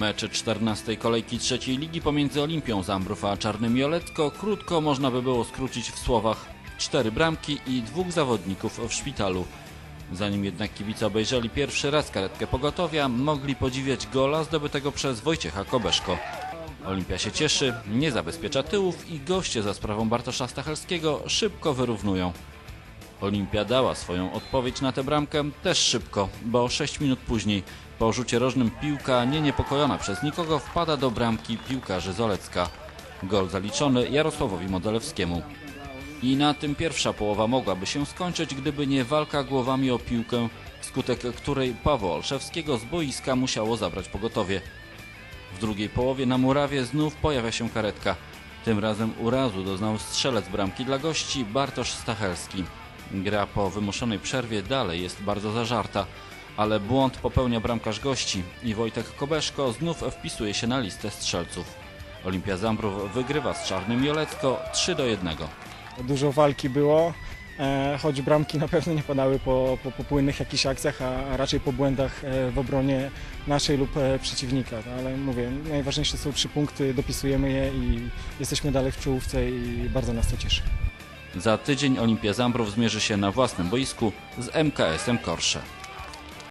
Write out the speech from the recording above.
Mecze 14 kolejki trzeciej ligi pomiędzy Olimpią Zambrów a Czarnym Jolecko krótko można by było skrócić w słowach cztery bramki i dwóch zawodników w szpitalu. Zanim jednak kibice obejrzeli pierwszy raz karetkę pogotowia, mogli podziwiać gola zdobytego przez Wojciecha Kobeszko. Olimpia się cieszy, nie zabezpiecza tyłów i goście za sprawą Bartosza Stachelskiego szybko wyrównują. Olimpia dała swoją odpowiedź na tę bramkę też szybko, bo 6 minut później po rzucie rożnym piłka nie niepokojona przez nikogo wpada do bramki piłkarzy Zolecka. Gol zaliczony Jarosławowi Modelewskiemu. I na tym pierwsza połowa mogłaby się skończyć, gdyby nie walka głowami o piłkę, wskutek której Pawła Olszewskiego z boiska musiało zabrać pogotowie. W drugiej połowie na murawie znów pojawia się karetka. Tym razem urazu doznał strzelec bramki dla gości Bartosz Stachelski. Gra po wymuszonej przerwie dalej jest bardzo zażarta, ale błąd popełnia bramkarz gości i Wojtek Kobeszko znów wpisuje się na listę strzelców. Olimpia Zambrów wygrywa z Czarnym Jolecko 3 do 1. Dużo walki było, e, choć bramki na pewno nie padały po, po, po płynnych jakichś akcjach, a, raczej po błędach e, w obronie naszej lub e, przeciwnika. No, ale mówię, najważniejsze są trzy punkty, dopisujemy je i jesteśmy dalej w czołówce i bardzo nas to cieszy. Za tydzień Olimpia Zambrów zmierzy się na własnym boisku z MKS-em Korsze.